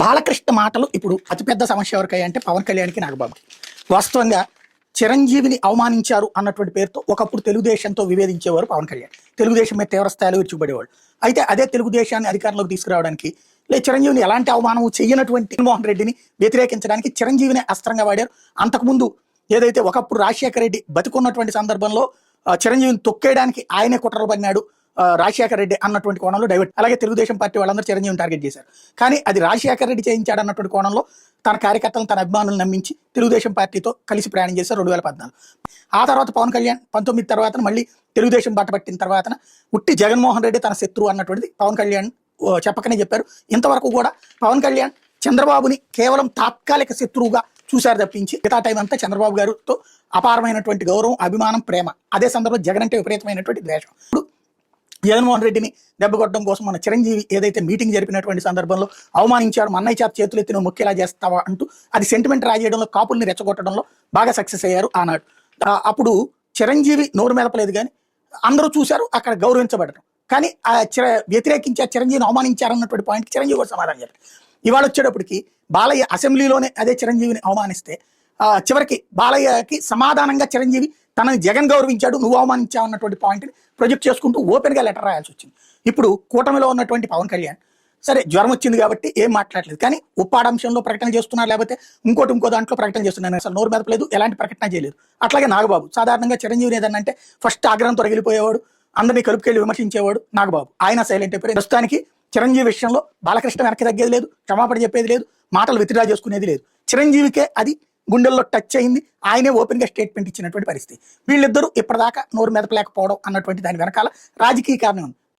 బాలకృష్ణ మాటలు ఇప్పుడు అతిపెద్ద సమస్య ఎవరికయ్యా అంటే పవన్ కళ్యాణ్కి నాగబాబుకి. వాస్తవంగా చిరంజీవిని అవమానించారు అన్నటువంటి పేరుతో ఒకప్పుడు తెలుగుదేశంతో విభేదించేవారు పవన్ కళ్యాణ్. తెలుగుదేశం మీద తీవ్ర స్థాయిలో విరుచుకుపడేవాడు అయితే అదే తెలుగుదేశాన్ని అధికారంలోకి తీసుకురావడానికి లే చిరంజీవిని ఎలాంటి అవమానం చేయనటువంటి జగన్మోహన్ రెడ్డిని వ్యతిరేకించడానికి చిరంజీవిని అస్త్రంగా వాడారు. అంతకుముందు ఏదైతే ఒకప్పుడు రాజశేఖర రెడ్డి బతికున్నటువంటి సందర్భంలో చిరంజీవిని తొక్కేయడానికి ఆయనే కుట్రలు పడినాడు. రాజశేఖర రెడ్డి అన్నటువంటి కోణంలో డైవర్ట్. అలాగే తెలుగుదేశం పార్టీ వాళ్ళందరూ చిరంజీవిని టార్గెట్ చేశారు. కానీ అది రాజశేఖర రెడ్డి చేయించాడు అన్నటువంటి కోణంలో తన కార్యకర్తలను తన అభిమానులను నమ్మించి తెలుగుదేశం పార్టీతో కలిసి ప్రయాణం చేశారు రెండు వేల పద్నాలుగు. ఆ తర్వాత పవన్ కళ్యాణ్ పంతొమ్మిది తర్వాత మళ్ళీ తెలుగుదేశం బాట పట్టిన తర్వాత ఉట్టి జగన్మోహన్ రెడ్డి తన శత్రువు అన్నటువంటిది పవన్ కళ్యాణ్ చెప్పకనే చెప్పారు. ఇంతవరకు కూడా పవన్ కళ్యాణ్ చంద్రబాబుని కేవలం తాత్కాలిక శత్రువుగా చూశారు తప్పించి మిగతా టైం అంతా చంద్రబాబు గారితో అపారమైనటువంటి గౌరవం అభిమానం ప్రేమ. అదే సందర్భంలో జగన్ అంటే విపరీతమైనటువంటి ద్వేషం. ఇప్పుడు జగన్మోహన్ రెడ్డిని దెబ్బ కొట్టడం కోసం మన చిరంజీవి ఏదైతే మీటింగ్ జరిపినటువంటి సందర్భంలో అవమానించారు మా అన్నయ్య చేత చేతులు ఎత్తి నువ్వు మొక్కేలా చేస్తావా అంటూ అది సెంటిమెంట్ రాజేయడంలో కాపుల్ని రెచ్చగొట్టడంలో బాగా సక్సెస్ అయ్యారు ఆనాడు. అప్పుడు చిరంజీవి నోరు మెదపలేదు కానీ అందరూ చూశారు అక్కడ గౌరవించబడటం కానీ ఆ చిర వ్యతిరేకించారు చిరంజీవిని అవమానించారు అన్నటువంటి పాయింట్ చిరంజీవి కూడా సమాధానం చెప్పారు. ఇవాళ వచ్చేటప్పటికి బాలయ్య అసెంబ్లీలోనే అదే చిరంజీవిని అవమానిస్తే చివరికి బాలయ్యకి సమాధానంగా చిరంజీవి తనని జగన్ గౌరవించాడు నువ్వు అవమానించావు అన్నటువంటి పాయింట్ని ప్రొజెక్ట్ చేసుకుంటూ ఓపెన్గా లెటర్ రాయాల్సి వచ్చింది. ఇప్పుడు కూటమిలో ఉన్నటువంటి పవన్ కళ్యాణ్ సరే జ్వరం వచ్చింది కాబట్టి ఏం మాట్లాడలేదు కానీ ఉప్పాడంశంలో ప్రకటన చేస్తున్నారు లేకపోతే ఇంకోటి ఇంకో దాంట్లో ప్రకటన చేస్తున్నారు. అసలు నోరు మెదపలేదు ఎలాంటి ప్రకటన చేయలేదు. అట్లాగే నాగబాబు సాధారణంగా చిరంజీవిని ఏదన్నంటే ఫస్ట్ ఆగ్రహంతో రగిలిపోయేవాడు అందరినీ కలుపుకెళ్ళి విమర్శించేవాడు నాగబాబు. ఆయన సైలెంట్ అయిపోయి ప్రస్తుతానికి చిరంజీవి విషయంలో బాలకృష్ణ వెనక్కి తగ్గేది లేదు క్షమాపణ చెప్పేది లేదు మాటలు విత్డ్రా చేసుకునేది లేదు. చిరంజీవికే అది గుండెల్లో టచ్ అయింది. ఆయనే ఓపెన్గా స్టేట్మెంట్ ఇచ్చినటువంటి పరిస్థితి. వీళ్ళిద్దరూ ఇప్పటిదాకా నోరు మెదపలేకపోవడం అన్నటువంటి దాని వెనకాల రాజకీయ కారణం ఉంది.